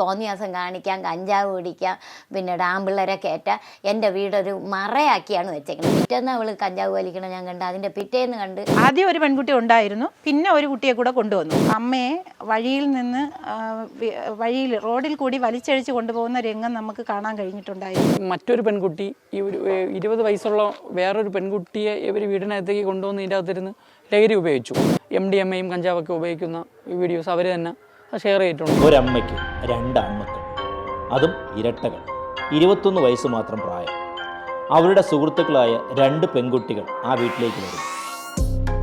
തോന്നിയാസം കാണിക്കാം കഞ്ചാവ് കുടിക്കാം പിന്നെ ഡാമ്പിള്ളരെ കയറ്റാം. എന്റെ വീടൊരു മറയാക്കിയാണ് വെച്ചേക്കുന്നത്. പിറ്റേന്ന് അവൾ കഞ്ചാവ് വലിക്കണം ഞാൻ കണ്ട് അതിന്റെ പിറ്റേന്ന് കണ്ട് ആദ്യം ഒരു പെൺകുട്ടി ഉണ്ടായിരുന്നു പിന്നെ ഒരു കുട്ടിയെ കൂടെ കൊണ്ടുവന്നു. അമ്മയെ വഴിയിൽ നിന്ന് വഴിയിൽ റോഡിൽ കൂടി വലിച്ചഴിച്ച് കൊണ്ടുപോകുന്ന രംഗം നമുക്ക് കാണാൻ കഴിഞ്ഞിട്ടുണ്ടായിരുന്നു. മറ്റൊരു പെൺകുട്ടി ഈ ഒരു ഇരുപത് വയസ്സുള്ള വേറൊരു പെൺകുട്ടിയെ ഇവർ വീടിനകത്തേക്ക് കൊണ്ടുവന്ന് ഇതിന്റെ അകത്തിരുന്ന് ലഹരി ഉപയോഗിച്ചു. എം ഡി എം എയും കഞ്ചാവൊക്കെ ഉപയോഗിക്കുന്ന വീഡിയോസ് അവർ തന്നെ ഷെയർ ചെയ്തിട്ടുണ്ട്. ഒരമ്മയ്ക്ക് രണ്ട് ആൺമക്കൾ അതും ഇരട്ടകൾ. ഇരുപത്തൊന്ന് വയസ്സ് മാത്രം പ്രായം. അവരുടെ സുഹൃത്തുക്കളായ രണ്ട് പെൺകുട്ടികൾ ആ വീട്ടിലേക്ക് വരും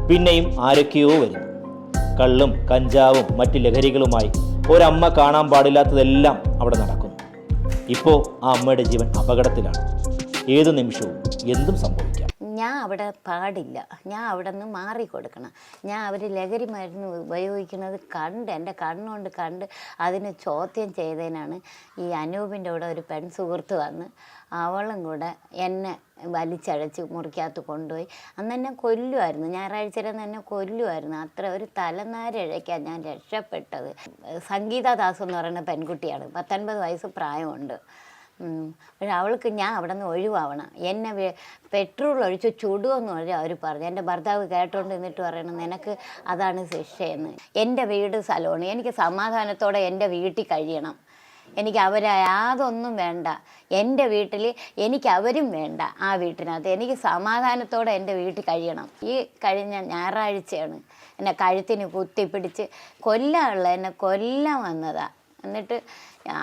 പിന്നെയും ആരൊക്കെയോ വരുന്നു. കള്ളും കഞ്ചാവും മറ്റ് ലഹരികളുമായി ഒരമ്മ കാണാൻ പാടില്ലാത്തതെല്ലാം അവിടെ നടക്കുന്നു. ഇപ്പോൾ ആ അമ്മയുടെ ജീവൻ അപകടത്തിലാണ്. ഏതു നിമിഷവും എന്തും സംഭവിക്കാം. ഞാൻ അവിടെ പാടില്ല. ഞാൻ അവിടെ നിന്ന് മാറിക്കൊടുക്കണം ഞാൻ അവർ ലഹരി മരുന്ന് ഉപയോഗിക്കുന്നത് കണ്ട് എന്റെ കണ്ണുകൊണ്ട് കണ്ട് അതിന് ചോദ്യം ചെയ്തതിനാണ് ഈ അനൂപിന്റെ കൂടെ ഒരു പെൺ സുഹൃത്ത് വന്ന് അവളും കൂടെ എന്നെ വലിച്ചഴച്ച് മുറിക്കകത്ത് കൊണ്ടുപോയി. അന്ന് എന്നെ കൊല്ലുമായിരുന്നു ഞായറാഴ്ച എന്നെ കൊല്ലുമായിരുന്നു അത്ര ഒരു തലനാരിഴയ്ക്കാൻ ഞാൻ രക്ഷപ്പെട്ടത്. സംഗീതാദാസ് എന്ന് പറയുന്ന പെൺകുട്ടിയാണ്. പത്തൊൻപത് വയസ്സ് പ്രായമുണ്ട്. പക്ഷെ അവൾക്ക് ഞാൻ അവിടെ നിന്ന് ഒഴിവാവണം. എന്നെ പെട്രോൾ ഒഴിച്ച് ചുടുമെന്ന് വരെ അവർ പറഞ്ഞു. എന്റെ ഭർത്താവ് കേട്ടോണ്ട് നിന്നിട്ട് പറയണം നിനക്ക് അതാണ് ശിക്ഷയെന്ന്. എന്റെ വീട് സ്ഥലമാണ് എനിക്ക് സമാധാനത്തോടെ എന്റെ വീട്ടിൽ കഴിയണം. എനിക്ക് അവരെ യാതൊന്നും വേണ്ട. എന്റെ വീട്ടിൽ എനിക്ക് അവരും വേണ്ട ആ വീട്ടിനകത്ത്. എനിക്ക് സമാധാനത്തോടെ എന്റെ വീട്ടിൽ കഴിയണം. ഈ കഴിഞ്ഞ ഞായറാഴ്ചയാണ് എന്നെ കഴുത്തിന് കുത്തിപ്പിടിച്ച് കൊല്ലാനുള്ള എന്നെ കൊല്ലം വന്നതാ. എന്നിട്ട്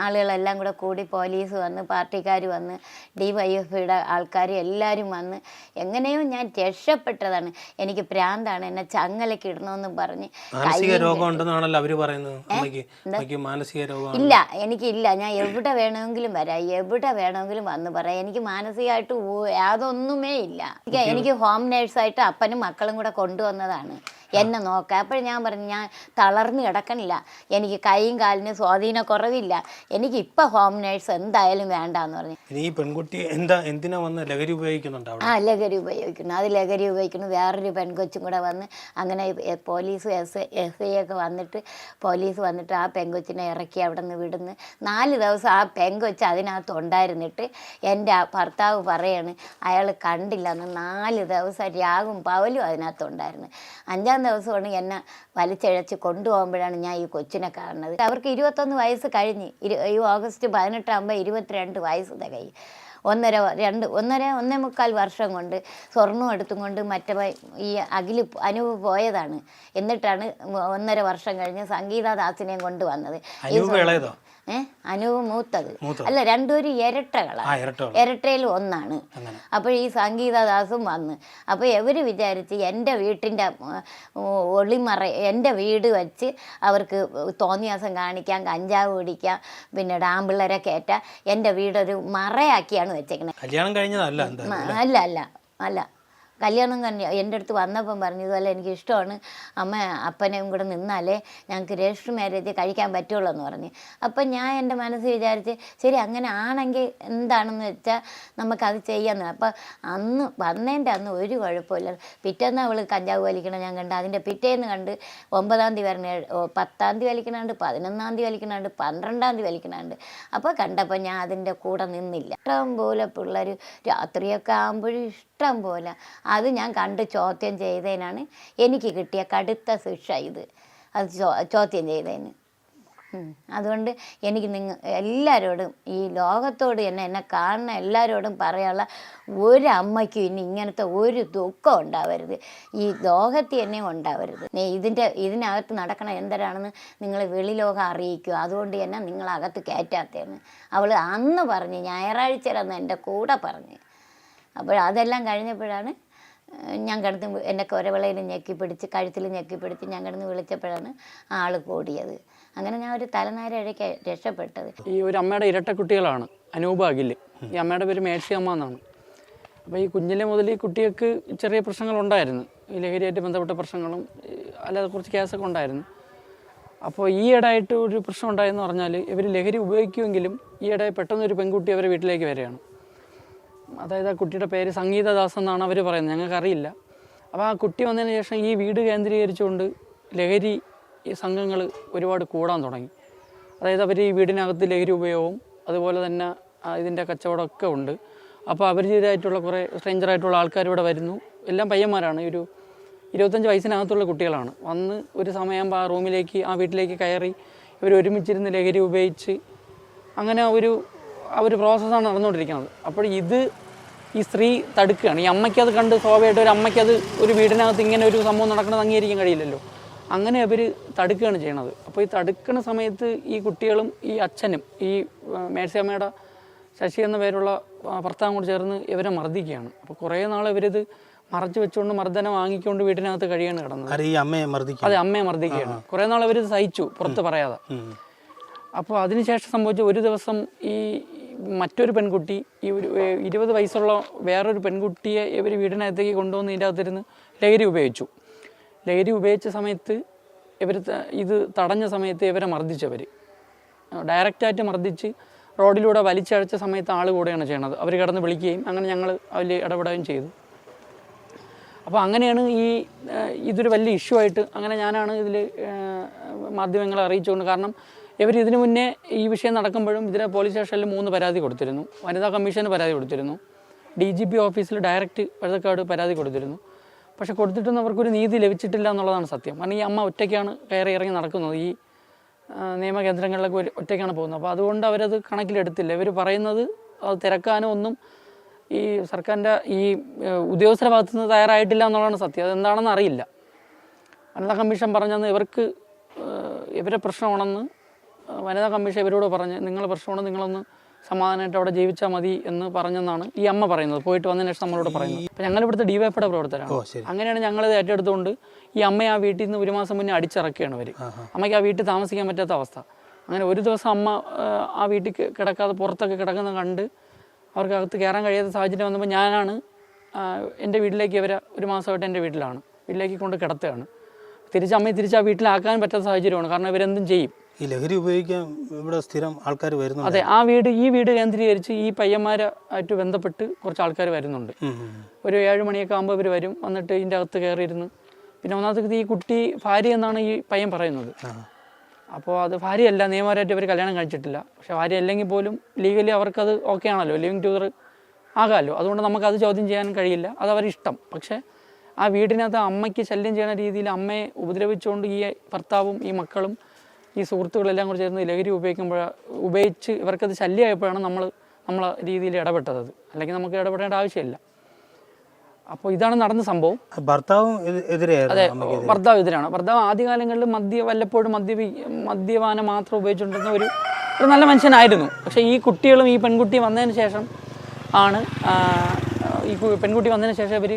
ആളുകളെല്ലാം കൂടെ കൂടി പോലീസ് വന്ന് പാർട്ടിക്കാർ വന്ന് ഡി വൈ എഫ് ഐയുടെ ആൾക്കാർ എല്ലാവരും വന്ന് എങ്ങനെയോ ഞാൻ രക്ഷപ്പെട്ടതാണ്. എനിക്ക് പ്രാന്താണ് എന്നെ ചങ്ങലയ്ക്ക് ഇടണമെന്ന് പറഞ്ഞ് മാനസിക രോഗം ഉണ്ടെന്നാണല്ലോ അവർ പറയുന്നത്. മാനസിക രോഗം ഇല്ല എനിക്കില്ല. ഞാൻ എവിടെ വേണമെങ്കിലും വരാം. എവിടെ വേണമെങ്കിലും വന്ന് പറയാം. എനിക്ക് മാനസികമായിട്ട് യാതൊന്നുമേ ഇല്ല. എനിക്ക് ഹോം നേഴ്സായിട്ട് അപ്പനും മക്കളും കൂടെ കൊണ്ടുവന്നതാണ്. എന്നെ നോക്കുക അപ്പോഴും ഞാൻ പറഞ്ഞു ഞാൻ തളർന്നു കിടക്കണില്ല. എനിക്ക് കൈയും കാലിന് സ്വാധീനക്കുറവില്ല എനിക്ക് ഇപ്പം ഹോം നേഴ്സ് എന്തായാലും വേണ്ടെന്ന് പറഞ്ഞു. ഈ പെൺകുട്ടി എന്താ എന്തിനാ വന്ന് ലഹരി ഉപയോഗിക്കുന്നുണ്ട് ആ ലഹരി ഉപയോഗിക്കുന്നു. അത് ലഹരി ഉപയോഗിക്കുന്നു. വേറൊരു പെൺകൊച്ചും കൂടെ വന്ന് അങ്ങനെ പോലീസ് എസ് എസ് ഐ ഒക്കെ വന്നിട്ട് പോലീസ് വന്നിട്ട് ആ പെൺകൊച്ചിനെ ഇറക്കി അവിടെ നിന്ന് വിടുന്നു. നാല് ദിവസം ആ പെൺകൊച്ച് അതിനകത്ത് ഉണ്ടായിരുന്നിട്ട് എന്റെ ഭർത്താവ് പറയാണ് അയാൾ കണ്ടില്ലെന്ന് നാല് ദിവസം രാവും പവലും അതിനകത്ത് ഉണ്ടായിരുന്നു. അഞ്ചാം ദിവസമാണ് എന്നെ വലിച്ചഴച്ച് കൊണ്ടുപോകുമ്പോഴാണ് ഞാൻ ഈ കൊച്ചിനെ കാണുന്നത്. അവർക്ക് ഇരുപത്തൊന്ന് വയസ്സ് കഴിഞ്ഞ് ഇരു ഈ ഓഗസ്റ്റ് പതിനെട്ടാകുമ്പോൾ ഇരുപത്തിരണ്ട് വയസ്സ് തികയും ഒന്നര രണ്ട് ഒന്നര ഒന്നേ മുക്കാൽ വർഷം കൊണ്ട് സ്വർണം എടുത്തും കൊണ്ട് മറ്റേ ഈ അഖിൽ അനുവ് പോയതാണ്. എന്നിട്ടാണ് ഒന്നര വർഷം കഴിഞ്ഞ് സംഗീതാദാസിനെയും കൊണ്ട് വന്നത് അനൂപ് മൂത്തത്. അല്ല രണ്ടുപേരും ഇരട്ടകളാണ് ഇരട്ടയിൽ ഒന്നാണ്. അപ്പോൾ ഈ സംഗീതദാസും വന്ന്. അപ്പോൾ ഇവർ വിചാരിച്ച് എന്റെ വീട്ടിന്റെ ഒളിമറ എന്റെ വീട് വെച്ച് അവർക്ക് തോന്നിയാസം കാണിക്കാം കഞ്ചാവ് കുടിക്കാം പിന്നെ ഡാമ്പിള്ളരെ കയറ്റാം. എന്റെ വീടൊരു മറയാക്കിയാണ് വെച്ചേക്കുന്നത് കല്യാണം കഴിഞ്ഞതല്ല അല്ല അല്ല അല്ല. കല്യാണം തന്നെ എന്റെ അടുത്ത് വന്നപ്പം പറഞ്ഞു ഇതുപോലെ എനിക്ക് ഇഷ്ടമാണ്. അമ്മ അപ്പനെയും കൂടെ നിന്നാലേ ഞങ്ങൾക്ക് രജിസ്റ്റർ മാര്യേജ് കഴിക്കാൻ പറ്റുള്ളൂ എന്ന് പറഞ്ഞ്. അപ്പം ഞാൻ എന്റെ മനസ്സ് വിചാരിച്ച് ശരി അങ്ങനെ ആണെങ്കിൽ എന്താണെന്ന് വെച്ചാൽ നമുക്കത് ചെയ്യാമെന്ന് അപ്പം അന്ന് വന്നതിന്റെ അന്ന് ഒരു കുഴപ്പമില്ല. പിറ്റേന്ന് അവൾ കഞ്ചാവ് വലിക്കണം ഞാൻ കണ്ട് അതിന്റെ പിറ്റേന്ന് കണ്ട് ഒമ്പതാം തീയതി വരണ പത്താം തീയതി വലിക്കണുണ്ട് പതിനൊന്നാം തീയതി വലിക്കണുണ്ട് പന്ത്രണ്ടാം തീയതി വലിക്കണുണ്ട്. അപ്പോൾ കണ്ടപ്പോൾ ഞാൻ അതിന്റെ കൂടെ നിന്നില്ല. ഇഷ്ടം പോലെ പിള്ളേർ രാത്രിയൊക്കെ ആകുമ്പോഴും ഇഷ്ടം പോലെ. അത് ഞാൻ കണ്ട് ചോദ്യം ചെയ്തതിനാണ് എനിക്ക് കിട്ടിയ കടുത്ത ശിക്ഷ ഇത്. അത് ചോദ്യം ചെയ്തതിന് അതുകൊണ്ട് എനിക്ക് നിങ്ങൾ എല്ലാവരോടും ഈ ലോകത്തോട് തന്നെ എന്നെ കാണുന്ന എല്ലാവരോടും പറയാനുള്ള ഒരു അമ്മയ്ക്കും ഇനി ഇങ്ങനത്തെ ഒരു ദുഃഖം ഉണ്ടാവരുത്. ഈ ലോകത്തിൽ തന്നെ ഉണ്ടാവരുത്. ഇതിന്റെ ഇതിനകത്ത് നടക്കണ എന്തരാണെന്ന് നിങ്ങൾ വെളിലോകം അറിയിക്കുക അതുകൊണ്ട് തന്നെ നിങ്ങളകത്ത് കയറ്റാത്തതെന്ന് അവൾ അന്ന് പറഞ്ഞ് ഞായറാഴ്ചയിലന്ന് എന്റെ കൂടെ പറഞ്ഞ്. അപ്പോൾ അതെല്ലാം കഴിഞ്ഞപ്പോഴാണ് ഞാൻ കിടന്ന് എന്റെ കുരവിളയിൽ ഞെക്കി പിടിച്ച് കഴുത്തിൽ ഞെക്കി പിടിച്ച് ഞാൻ കിടന്ന് വിളിച്ചപ്പോഴാണ് ആൾ കൂടിയത്. അങ്ങനെ ഞാൻ ഒരു തലനാരഴയ്ക്ക് രക്ഷപ്പെട്ടത്. ഈ ഒരു അമ്മയുടെ ഇരട്ട കുട്ടികളാണ് അനൂപ ഈ അമ്മയുടെ പേര് മേഴ്സി അമ്മ എന്നാണ്. അപ്പോൾ ഈ കുഞ്ഞിലെ മുതൽ ഈ കുട്ടികൾക്ക് ചെറിയ പ്രശ്നങ്ങളുണ്ടായിരുന്നു. ഈ ലഹരിയായിട്ട് ബന്ധപ്പെട്ട പ്രശ്നങ്ങളും അല്ലാതെ കുറച്ച് കേസൊക്കെ ഉണ്ടായിരുന്നു. അപ്പോൾ ഈ ഇടയായിട്ട് ഒരു പ്രശ്നം ഉണ്ടായെന്ന് പറഞ്ഞാൽ ഇവർ ലഹരി ഉപയോഗിക്കുമെങ്കിലും ഈയിടെ പെട്ടെന്ന് ഒരു പെൺകുട്ടി അവരെ വീട്ടിലേക്ക് വരികയാണ്. അതായത് ആ കുട്ടിയുടെ പേര് സംഗീതദാസ് എന്നാണ് അവർ പറയുന്നത്. ഞങ്ങൾക്കറിയില്ല. അപ്പോൾ ആ കുട്ടി വന്നതിന് ശേഷം ഈ വീട് കേന്ദ്രീകരിച്ചുകൊണ്ട് ലഹരി സംഘങ്ങൾ ഒരുപാട് കൂടാൻ തുടങ്ങി. അതായത് അവർ ഈ വീടിനകത്ത് ലഹരി ഉപയോഗവും അതുപോലെ തന്നെ ഇതിന്റെ കച്ചവടമൊക്കെ ഉണ്ട്. അപ്പോൾ അപരിചിതരായിട്ടുള്ള കുറേ സ്ട്രേഞ്ചറായിട്ടുള്ള ആൾക്കാർ ഇവിടെ വരുന്നു. എല്ലാം പയ്യന്മാരാണ്. ഒരു ഇരുപത്തഞ്ച് വയസ്സിനകത്തുള്ള കുട്ടികളാണ്. വന്ന് ഒരു സമയം ആ റൂമിലേക്ക് ആ വീട്ടിലേക്ക് കയറി ഇവർ ഒരുമിച്ചിരുന്ന് ലഹരി ഉപയോഗിച്ച് അങ്ങനെ ഒരു ആ ഒരു പ്രോസസ്സാണ് നടന്നുകൊണ്ടിരിക്കുന്നത്. അപ്പോൾ ഇത് ഈ സ്ത്രീ തടുക്കുകയാണ്. ഈ അമ്മയ്ക്ക് അത് കണ്ട് സ്വാഭാവികമായിട്ട് ഒരു അമ്മയ്ക്ക് അത് ഒരു വീടിനകത്ത് ഇങ്ങനെ ഒരു സംഭവം നടക്കുന്നത് അംഗീകരിക്കാൻ കഴിയില്ലല്ലോ. അങ്ങനെ അവർ തടുക്കുകയാണ് ചെയ്യണത്. അപ്പോൾ ഈ തടുക്കുന്ന സമയത്ത് ഈ കുട്ടികളും ഈ അച്ഛനും ഈ മേഴ്സിയമ്മയുടെ ശശി എന്ന പേരുള്ള ഭർത്താവും കൂടി ചേർന്ന് ഇവരെ മർദ്ദിക്കുകയാണ്. അപ്പോൾ കുറേ നാൾ ഇവരിത് മറച്ചു വെച്ചുകൊണ്ട് മർദ്ദനം വാങ്ങിക്കൊണ്ട് വീട്ടിനകത്ത് കഴിയാണ് കിടന്നത്. ഈ അമ്മയെ മർദ്ദിക്കും അതെ അമ്മയെ മർദ്ദിക്കുകയാണ്. കുറേ നാൾ അവരിത് സഹിച്ചു പുറത്ത് പറയാതെ. അപ്പോൾ അതിനുശേഷം സംഭവിച്ച ഒരു ദിവസം ഈ മറ്റൊരു പെൺകുട്ടി ഈ ഒരു ഇരുപത് വയസ്സുള്ള വേറൊരു പെൺകുട്ടിയെ ഇവർ വീടിനകത്തേക്ക് കൊണ്ടുവന്ന് ഇതിന്റെ അകത്തിരുന്ന് ലഹരി ഉപയോഗിച്ചു. ലഹരി ഉപയോഗിച്ച സമയത്ത് ഇവർ ഇത് തടഞ്ഞ സമയത്ത് ഇവരെ മർദ്ദിച്ചവർ ഡയറക്റ്റായിട്ട് മർദ്ദിച്ച് റോഡിലൂടെ വലിച്ചഴച്ച സമയത്ത് ആൾ കൂടെയാണ് ചെയ്യണത്. അവർ കിടന്ന് വിളിക്കുകയും അങ്ങനെ ഞങ്ങൾ അതിൽ ഇടപെടുകയും ചെയ്തു. അപ്പോൾ അങ്ങനെയാണ് ഈ ഇതൊരു വലിയ ഇഷ്യൂ ആയിട്ട് അങ്ങനെ ഞാനാണ് ഇതിൽ മാധ്യമങ്ങളെ അറിയിച്ചുകൊണ്ട് കാരണം ഇവർ ഇതിനു മുന്നേ ഈ വിഷയം നടക്കുമ്പോഴും ഇതിനെ പോലീസ് സ്റ്റേഷനിൽ മൂന്ന് പരാതി കൊടുത്തിരുന്നു. വനിതാ കമ്മീഷന് പരാതി കൊടുത്തിരുന്നു. ഡി ജി പി ഓഫീസിൽ ഡയറക്റ്റ് വഴുതക്കാട് പരാതി കൊടുത്തിരുന്നു. പക്ഷെ കൊടുത്തിട്ടൊന്നും അവർക്കൊരു നീതി ലഭിച്ചിട്ടില്ല എന്നുള്ളതാണ് സത്യം. കാരണം ഈ അമ്മ ഒറ്റയ്ക്കാണ് കയറി ഇറങ്ങി നടക്കുന്നത്. ഈ നിയമ നിയമകേന്ദ്രങ്ങളിലൊക്കെ ഒറ്റയ്ക്കാണ് പോകുന്നത്. അപ്പോൾ അതുകൊണ്ട് അവരത് കണക്കിലെടുത്തില്ല. ഇവർ പറയുന്നത് അത് തിരക്കാനോ ഒന്നും ഈ സർക്കാരിന്റെ ഈ ഉദ്യോഗസ്ഥരുടെ ഭാഗത്തു നിന്ന് തയ്യാറായിട്ടില്ല എന്നുള്ളതാണ് സത്യം. അതെന്താണെന്ന് അറിയില്ല. വനിതാ കമ്മീഷൻ പറഞ്ഞെന്ന് ഇവർക്ക് ഇവരെ പ്രശ്നമാണെന്ന് വനിതാ കമ്മീഷൻ ഇവരോട് പറഞ്ഞ് നിങ്ങൾ പ്രശ്നമാണ് നിങ്ങളൊന്ന് സമാധാനമായിട്ട് അവിടെ ജീവിച്ചാൽ മതി എന്ന് പറഞ്ഞെന്നാണ് ഈ അമ്മ പറയുന്നത്. പോയിട്ട് വന്നതിന് ശേഷം നമ്മളോട് പറയുന്നത്. അപ്പം ഞങ്ങൾ ഇവിടുത്തെ ഡിവൈഫയുടെ പ്രവർത്തനമാണ് അങ്ങനെയാണ് അങ്ങനെയാണ് ഇത് ഏറ്റെടുത്തുകൊണ്ട് ഈ അമ്മയെ ആ വീട്ടിൽ നിന്ന് ഒരു മാസം മുന്നേ അടിച്ചിറക്കുകയാണ് അവർ അമ്മയ്ക്ക് ആ വീട്ടിൽ താമസിക്കാൻ പറ്റാത്ത അവസ്ഥ. അങ്ങനെ ഒരു ദിവസം അമ്മ ആ വീട്ടിൽ കിടക്കാതെ പുറത്തൊക്കെ കിടക്കുന്നത് കണ്ട് അവർക്ക് അകത്ത് കയറാൻ കഴിയാത്ത സാഹചര്യം വന്നപ്പോൾ ഞാനാണ് എന്റെ വീട്ടിലേക്ക് ഇവരെ ഒരു മാസമായിട്ട് എന്റെ വീട്ടിലാണ്. വീട്ടിലേക്ക് കൊണ്ട് കിടത്തുകയാണ്. തിരിച്ച് അമ്മയെ തിരിച്ച് ആ വീട്ടിലാക്കാൻ പറ്റാത്ത സാഹചര്യമാണ്. കാരണം ഇവരെന്തും ചെയ്യും. ഈ ലഹരി ഉപയോഗിക്കാൻ ഇവിടെ സ്ഥിരം ആൾക്കാർ വരുന്നുണ്ട്. അതെ ആ വീട് ഈ വീട് കേന്ദ്രീകരിച്ച് ഈ പയ്യന്മാരായിട്ട് ബന്ധപ്പെട്ട് കുറച്ച് ആൾക്കാർ വരുന്നുണ്ട്. ഒരു ഏഴ് മണിയൊക്കെ ആകുമ്പോൾ ഇവർ വരും. വന്നിട്ട് ഇതിന്റെ അകത്ത് കയറിയിരുന്ന് പിന്നെ ഒന്നാമത്തെ ഈ കുട്ടി ഭാര്യ എന്നാണ് ഈ പയ്യൻ പറയുന്നത്. അപ്പോൾ അത് ഭാര്യയല്ല നിയമപരമായിട്ട് ഇവർ കല്യാണം കഴിച്ചിട്ടില്ല. പക്ഷെ ഭാര്യ അല്ലെങ്കിൽ പോലും ലീഗലി അവർക്കത് ഓക്കെ ആണല്ലോ. ലിവിങ് ടുഗർ ആകാമല്ലോ അതുകൊണ്ട് നമുക്കത് ചോദ്യം ചെയ്യാൻ കഴിയില്ല. അത് അവരിഷ്ടം. പക്ഷേ ആ വീടിനകത്ത് അമ്മയ്ക്ക് ശല്യം ചെയ്യുന്ന രീതിയിൽ അമ്മയെ ഉപദ്രവിച്ചുകൊണ്ട് ഈ ഭർത്താവും ഈ മക്കളും ഈ സുഹൃത്തുക്കളെല്ലാം കൂടി ചേർന്ന് ലഹരി ഉപയോഗിക്കുമ്പോൾ ഉപയോഗിച്ച് ഇവർക്കത് ശല്യമായപ്പോഴാണ് നമ്മൾ നമ്മളെ രീതിയിൽ ഇടപെട്ടത്. അത് അല്ലെങ്കിൽ നമുക്ക് ഇടപെടേണ്ട ആവശ്യമില്ല. അപ്പോൾ ഇതാണ് നടന്ന സംഭവം. ഭർത്താവും അതെ ഭർത്താവ് എതിരാണ്. ഭർത്താവ് ആദ്യകാലങ്ങളിൽ മദ്യ വല്ലപ്പോഴും മദ്യ മദ്യപാനം മാത്രം ഉപയോഗിച്ചുകൊണ്ടിരുന്ന ഒരു ഒരു നല്ല മനുഷ്യനായിരുന്നു. പക്ഷേ ഈ കുട്ടികളും ഈ പെൺകുട്ടിയും വന്നതിന് ശേഷം ആണ് ഈ പെൺകുട്ടി വന്നതിന് ശേഷം ഇവർ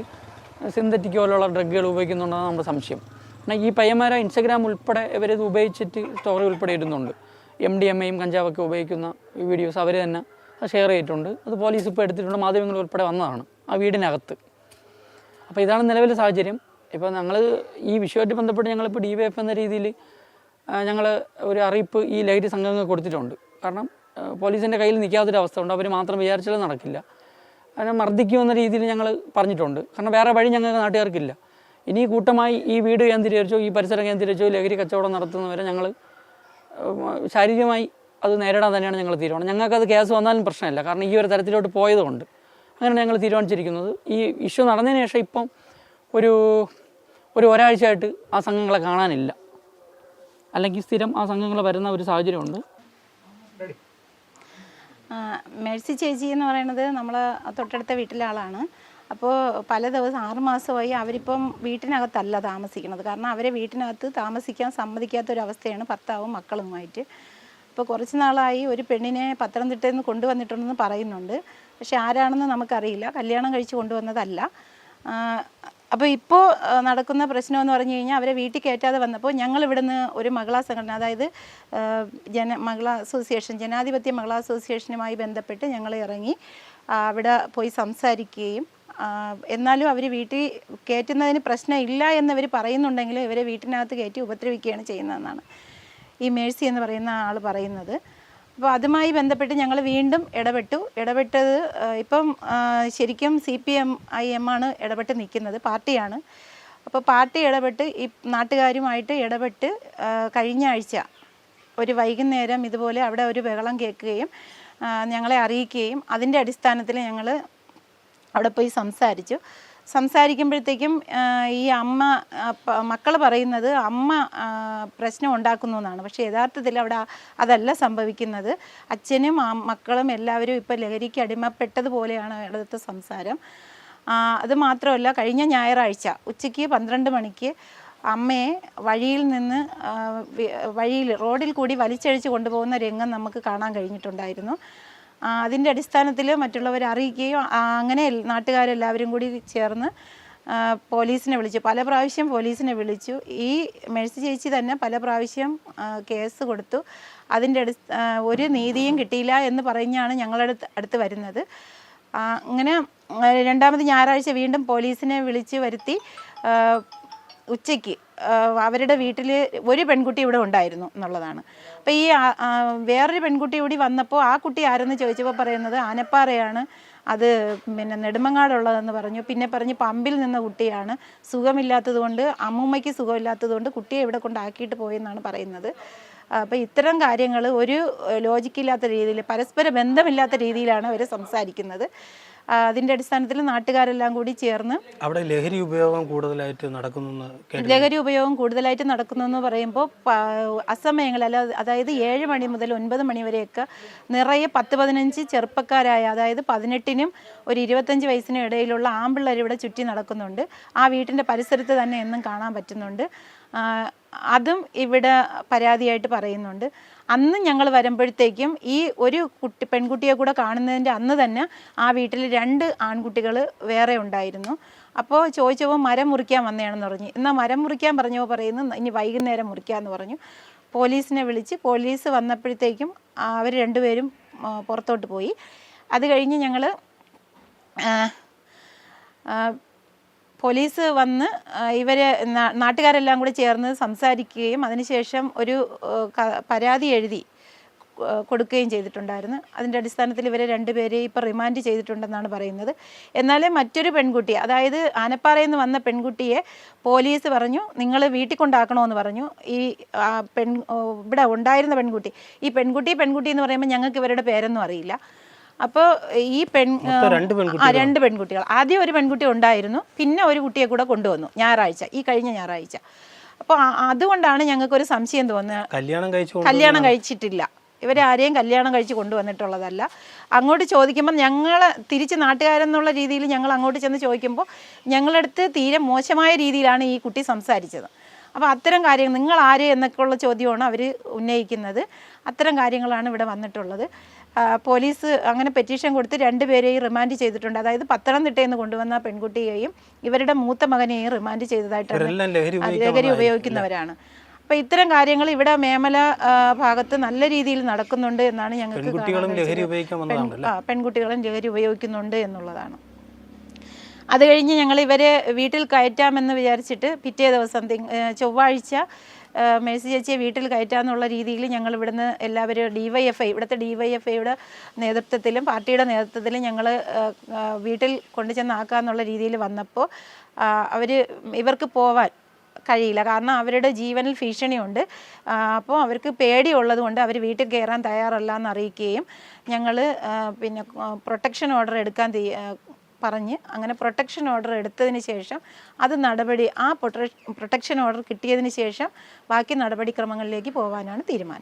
സിന്തറ്റിക് പോലുള്ള ഡ്രഗുകൾ ഉപയോഗിക്കുന്നുണ്ടെന്നാണ് നമ്മുടെ സംശയം. എന്നാൽ ഈ പയ്യന്മാരെ ഇൻസ്റ്റഗ്രാം ഉൾപ്പെടെ ഇവരിത് ഉപയോഗിച്ചിട്ട് സ്റ്റോറി ഉൾപ്പെടെ ഇടുന്നുണ്ട് എം ഡി എം എയും കഞ്ചാവൊക്കെ ഉപയോഗിക്കുന്ന വീഡിയോസ് അവർ തന്നെ ഷെയർ ചെയ്തിട്ടുണ്ട്. അത് പോലീസ് ഇപ്പോൾ എടുത്തിട്ടുണ്ട് മാധ്യമങ്ങൾ ഉൾപ്പെടെ വന്നതാണ് ആ വീടിനകത്ത്. അപ്പോൾ ഇതാണ് നിലവിലെ സാഹചര്യം. ഇപ്പോൾ ഞങ്ങൾ ഈ വിഷയമായിട്ട് ബന്ധപ്പെട്ട് ഞങ്ങളിപ്പോൾ ഡി വൈ എഫ് എന്ന രീതിയിൽ ഞങ്ങൾ ഒരു അറിയിപ്പ് ഈ ലൈറ്റ് സംഘങ്ങൾ കൊടുത്തിട്ടുണ്ട്. കാരണം പോലീസിന്റെ കയ്യിൽ നിൽക്കാത്തൊരു അവസ്ഥ ഉണ്ട്. അവർ മാത്രം വിചാരിച്ചാലും നടക്കില്ല. അതിനെ മർദ്ദിക്കുമെന്ന രീതിയിൽ ഞങ്ങൾ പറഞ്ഞിട്ടുണ്ട്. കാരണം വേറെ വഴി ഞങ്ങൾക്ക് നാട്ടുകാർക്കില്ല. ഇനി കൂട്ടമായി ഈ വീട് കേന്ദ്രീകരിച്ചോ ഈ പരിസരം കേന്ദ്രീകരിച്ചോ ലഹരി കച്ചവടം നടത്തുന്നവരെ ഞങ്ങൾ ശാരീരികമായി അത് നേരിടാൻ തന്നെയാണ് ഞങ്ങൾ തീരുമാനം. ഞങ്ങൾക്കത് കേസ് വന്നാലും പ്രശ്നമില്ല. കാരണം ഈ ഒരു തരത്തിലോട്ട് പോയതുകൊണ്ട് അങ്ങനെ ഞങ്ങൾ തീരുമാനിച്ചിരിക്കുന്നത്. ഈ ഇഷ്യൂ നടന്നതിന് ശേഷം ഇപ്പം ഒരു ഒരു ഒരാഴ്ചയായിട്ട് ആ സംഘങ്ങളെ കാണാനില്ല. അല്ലെങ്കിൽ സ്ഥിരം ആ സംഘങ്ങൾ വരുന്ന ഒരു സാഹചര്യമുണ്ട്. മേഴ്സി ചേച്ചി എന്ന് പറയുന്നത് നമ്മൾ തൊട്ടടുത്ത വീട്ടിലെ ആളാണ്. അപ്പോൾ പല ദിവസം ആറുമാസമായി അവരിപ്പം വീട്ടിനകത്തല്ല താമസിക്കുന്നത്. കാരണം അവരെ വീട്ടിനകത്ത് താമസിക്കാൻ സമ്മതിക്കാത്തൊരവസ്ഥയാണ് ഭർത്താവും മക്കളുമായിട്ട്. അപ്പോൾ കുറച്ച് നാളായി ഒരു പെണ്ണിനെ പത്തനംതിട്ടയിൽ നിന്ന് കൊണ്ടുവന്നിട്ടുണ്ടെന്ന് പറയുന്നുണ്ട്. പക്ഷെ ആരാണെന്ന് നമുക്കറിയില്ല. കല്യാണം കഴിച്ച് കൊണ്ടുവന്നതല്ല. അപ്പോൾ ഇപ്പോൾ നടക്കുന്ന പ്രശ്നം എന്ന് പറഞ്ഞു കഴിഞ്ഞാൽ അവരെ വീട്ടിൽ കയറ്റാതെ വന്നപ്പോൾ ഞങ്ങൾ ഇവിടുന്ന് ഒരു മകളാ സംഘടന അതായത് ജന മഹിളാ അസോസിയേഷൻ ജനാധിപത്യ മഹിളാ അസോസിയേഷനുമായി ബന്ധപ്പെട്ട് ഞങ്ങൾ ഇറങ്ങി അവിടെ പോയി സംസാരിക്കുകയും എന്നാലും അവർ വീട്ടിൽ കയറ്റുന്നതിന് പ്രശ്നമില്ല എന്നവർ പറയുന്നുണ്ടെങ്കിൽ ഇവരെ വീട്ടിനകത്ത് കയറ്റി ഉപദ്രവിക്കുകയാണ് ചെയ്യുന്നതെന്നാണ് ഈ മേഴ്സി എന്ന് പറയുന്ന ആൾ പറയുന്നത്. അപ്പോൾ അതുമായി ബന്ധപ്പെട്ട് ഞങ്ങൾ വീണ്ടും ഇടപെട്ടു. ഇടപെട്ടത് ഇപ്പം ശരിക്കും C P M I M ആണ് ഇടപെട്ട് നിൽക്കുന്നത് പാർട്ടിയാണ്. അപ്പോൾ പാർട്ടി ഇടപെട്ട് ഈ നാട്ടുകാരുമായിട്ട് ഇടപെട്ട് കഴിഞ്ഞ ആഴ്ച ഒരു വൈകുന്നേരം ഇതുപോലെ അവിടെ ഒരു ബഹളം കേൾക്കുകയും ഞങ്ങളെ അറിയിക്കുകയും അതിന്റെ അടിസ്ഥാനത്തിൽ ഞങ്ങൾ അവിടെ പോയി സംസാരിച്ചു. സംസാരിക്കുമ്പോഴത്തേക്കും ഈ അമ്മ മക്കൾ പറയുന്നത് അമ്മ പ്രശ്നം ഉണ്ടാക്കുന്നു എന്നാണ്. പക്ഷേ യഥാർത്ഥത്തിൽ അവിടെ അതല്ല സംഭവിക്കുന്നത്. അച്ഛനും മക്കളും എല്ലാവരും ഇപ്പോൾ ലഹരിക്ക് അടിമപ്പെട്ടതുപോലെയാണ് അവിടുത്തെ സംസാരം. അത് മാത്രമല്ല കഴിഞ്ഞ ഞായറാഴ്ച ഉച്ചയ്ക്ക് പന്ത്രണ്ട് മണിക്ക് അമ്മയെ വഴിയിൽ നിന്ന് വഴിയിൽ റോഡിൽ കൂടി വലിച്ചഴിച്ച് കൊണ്ടുപോകുന്ന രംഗം നമുക്ക് കാണാൻ കഴിഞ്ഞിട്ടുണ്ടായിരുന്നു. അതിന്റെ അടിസ്ഥാനത്തിൽ മറ്റുള്ളവരെ അറിയിക്കുകയും അങ്ങനെ നാട്ടുകാരെല്ലാവരും കൂടി ചേർന്ന് പോലീസിനെ വിളിച്ചു. പല പ്രാവശ്യം പോലീസിനെ വിളിച്ചു. ഈ മെഴ്സി ചേച്ചി തന്നെ പല പ്രാവശ്യം കേസ് കൊടുത്തു. അതിന്റെ ഒരു നീതിയും കിട്ടിയില്ല എന്ന് പറഞ്ഞാണ് ഞങ്ങളുടെ അടുത്ത് വരുന്നത്. അങ്ങനെ രണ്ടാമത് ഞായറാഴ്ച വീണ്ടും പോലീസിനെ വിളിച്ച് വരുത്തി ഉച്ചയ്ക്ക് അവരുടെ വീട്ടിൽ ഒരു പെൺകുട്ടി ഇവിടെ ഉണ്ടായിരുന്നു എന്നുള്ളതാണ്. അപ്പോൾ ഈ വേറൊരു പെൺകുട്ടി കൂടി വന്നപ്പോൾ ആ കുട്ടി ആരെന്ന് ചോദിച്ചപ്പോൾ പറയുന്നത് ആനപ്പാറയാണ്. അത് പിന്നെ നെടുമങ്ങാടുള്ളതെന്ന് പറഞ്ഞു. പിന്നെ പറഞ്ഞ് പമ്പിൽ നിന്ന കുട്ടിയാണ്. സുഖമില്ലാത്തതുകൊണ്ട് അമ്മൂമ്മയ്ക്ക് സുഖമില്ലാത്തതുകൊണ്ട് കുട്ടിയെ ഇവിടെ കൊണ്ടാക്കിയിട്ട് പോയെന്നാണ് പറയുന്നത്. അപ്പോൾ ഇത്തരം കാര്യങ്ങൾ ഒരു ലോജിക്കില്ലാത്ത രീതിയിൽ പരസ്പര ബന്ധമില്ലാത്ത രീതിയിലാണ് അവർ സംസാരിക്കുന്നത്. ആ, അതിന്റെ അടിസ്ഥാനത്തിൽ നാട്ടുകാരെല്ലാം കൂടി ചേർന്ന് അവിടെ ലഹരി ഉപയോഗം കൂടുതലായിട്ട് നടക്കുന്നു ലഹരി ഉപയോഗം കൂടുതലായിട്ട് നടക്കുന്നു എന്ന് പറയുമ്പോൾ അസമയങ്ങളിൽ അല്ല അതായത് ഏഴ് മണി മുതൽ ഒൻപത് മണി വരെയൊക്കെ നിറയെ പത്ത് പതിനഞ്ച് ചെറുപ്പക്കാരായ അതായത് പതിനെട്ടിനും ഒരു ഇരുപത്തഞ്ച് വയസ്സിനും ഇടയിലുള്ള ആമ്പിള്ളേർ ഇവിടെ ചുറ്റി നടക്കുന്നുണ്ട്. ആ വീട്ടിന്റെ പരിസരത്ത് തന്നെ എന്നും കാണാൻ പറ്റുന്നുണ്ട്. അതും ഇവിടെ പരാതിയായിട്ട് പറയുന്നുണ്ട്. അന്ന് ഞങ്ങൾ വരുമ്പോഴത്തേക്കും ഈ ഒരു കുട്ടി പെൺകുട്ടിയെ കൂടെ കാണുന്നതിന്റെ അന്ന് തന്നെ ആ വീട്ടിൽ രണ്ട് ആൺകുട്ടികൾ വേറെ ഉണ്ടായിരുന്നു. അപ്പോൾ ചോദിച്ചപ്പോൾ മരം മുറിക്കാൻ വന്നതാണെന്ന് പറഞ്ഞു. എന്നാൽ മരം മുറിക്കാൻ പറഞ്ഞപ്പോൾ പറയുന്നു ഇനി വൈകുന്നേരം മുറിക്കാമെന്ന് പറഞ്ഞു. പോലീസിനെ വിളിച്ച് പോലീസ് വന്നപ്പോഴത്തേക്കും അവർ രണ്ടുപേരും പുറത്തോട്ട് പോയി. അത് കഴിഞ്ഞ് ഞങ്ങൾ പോലീസ് വന്ന് ഇവർ നാട്ടുകാരെല്ലാം കൂടി ചേർന്ന് സംസാരിക്കുകയും അതിനുശേഷം ഒരു പരാതി എഴുതി കൊടുക്കുകയും ചെയ്തിട്ടുണ്ടായിരുന്നു. അതിന്റെ അടിസ്ഥാനത്തിൽ ഇവരെ രണ്ടുപേരെ ഇപ്പോൾ റിമാൻഡ് ചെയ്തിട്ടുണ്ടെന്നാണ് പറയുന്നത്. എന്നാലേ മറ്റൊരു പെൺകുട്ടി അതായത് ആനപ്പാറയിൽ നിന്ന് വന്ന പെൺകുട്ടിയെ പോലീസ് പറഞ്ഞു നിങ്ങൾ വീട്ടിൽ കൊണ്ടാക്കണമെന്ന് പറഞ്ഞു. ഈ പെൺ ഇവിടെ ഉണ്ടായിരുന്ന പെൺകുട്ടി ഈ പെൺകുട്ടി പെൺകുട്ടി എന്ന് പറയുമ്പോൾ ഞങ്ങൾക്ക് ഇവരുടെ പേരൊന്നും അറിയില്ല. അപ്പോൾ ഈ പെൺ രണ്ട് ആ രണ്ട് പെൺകുട്ടികൾ. ആദ്യം ഒരു പെൺകുട്ടി ഉണ്ടായിരുന്നു പിന്നെ ഒരു കുട്ടിയെ കൂടെ കൊണ്ടുവന്നു ഞായറാഴ്ച ഈ കഴിഞ്ഞ ഞായറാഴ്ച. അപ്പോൾ അതുകൊണ്ടാണ് ഞങ്ങൾക്കൊരു സംശയം തോന്നുന്നത്. കല്യാണം കഴിച്ചു കല്യാണം കഴിച്ചിട്ടില്ല. ഇവരെ ആരെയും കല്യാണം കഴിച്ച് കൊണ്ടുവന്നിട്ടുള്ളതല്ല. അങ്ങോട്ട് ചോദിക്കുമ്പോൾ ഞങ്ങൾ തിരിച്ച് നാട്ടുകാരെന്നുള്ള രീതിയിൽ ഞങ്ങൾ അങ്ങോട്ട് ചെന്ന് ചോദിക്കുമ്പോൾ ഞങ്ങളടുത്ത് തീരെ മോശമായ രീതിയിലാണ് ഈ കുട്ടി സംസാരിച്ചത്. അപ്പോൾ അത്തരം കാര്യങ്ങൾ നിങ്ങൾ ആര് എന്നൊക്കെയുള്ള ചോദ്യമാണ് അവർ ഉന്നയിക്കുന്നത്. അത്തരം കാര്യങ്ങളാണ് ഇവിടെ വന്നിട്ടുള്ളത്. പോലീസ് അങ്ങനെ പെറ്റീഷൻ കൊടുത്ത് രണ്ടുപേരെയും റിമാൻഡ് ചെയ്തിട്ടുണ്ട്. അതായത് പത്തനംതിട്ടയിൽ നിന്ന് കൊണ്ടുവന്ന പെൺകുട്ടിയെയും ഇവരുടെ മൂത്ത മകനെയും റിമാൻഡ് ചെയ്തതായിട്ടാണ് ലഹരി ഉപയോഗിക്കുന്നവരാണ്. അപ്പൊ ഇത്തരം കാര്യങ്ങൾ ഇവിടെ മേമല ഭാഗത്ത് നല്ല രീതിയിൽ നടക്കുന്നുണ്ട് എന്നാണ് ഞങ്ങൾക്ക് പെൺകുട്ടികളും ലഹരി ഉപയോഗിക്കുന്നുണ്ട് എന്നുള്ളതാണ്. അത് കഴിഞ്ഞ് ഞങ്ങൾ ഇവരെ വീട്ടിൽ കയറ്റാമെന്ന് വിചാരിച്ചിട്ട് പിറ്റേ ദിവസം ചൊവ്വാഴ്ച മേഴ്സി ചേച്ചിയെ വീട്ടിൽ കയറ്റാമെന്നുള്ള രീതിയിൽ ഞങ്ങൾ ഇവിടുന്ന് എല്ലാവരും ഡി വൈ എഫ് ഐ ഇവിടുത്തെ ഡി വൈ എഫ് ഐയുടെ നേതൃത്വത്തിലും പാർട്ടിയുടെ നേതൃത്വത്തിലും ഞങ്ങൾ വീട്ടിൽ കൊണ്ടുചെന്നാക്കാന്നുള്ള രീതിയിൽ വന്നപ്പോൾ അവർ ഇവർക്ക് പോവാൻ കഴിയില്ല. കാരണം അവരുടെ ജീവനിൽ ഭീഷണിയുണ്ട്. അപ്പോൾ അവർക്ക് പേടിയുള്ളത് കൊണ്ട് അവർ വീട്ടിൽ കയറാൻ തയ്യാറല്ല എന്ന് അറിയിക്കുകയും ഞങ്ങൾ പിന്നെ പ്രൊട്ടക്ഷൻ ഓർഡർ എടുക്കാൻ പറഞ്ഞ് അങ്ങനെ പ്രൊട്ടക്ഷൻ ഓർഡർ എടുത്തതിന് ശേഷം അത് നടപടി ആ പ്രൊട്ടക്ഷൻ ഓർഡർ കിട്ടിയതിന് ശേഷം ബാക്കി നടപടിക്രമങ്ങളിലേക്ക് പോകാനാണ് തീരുമാനം.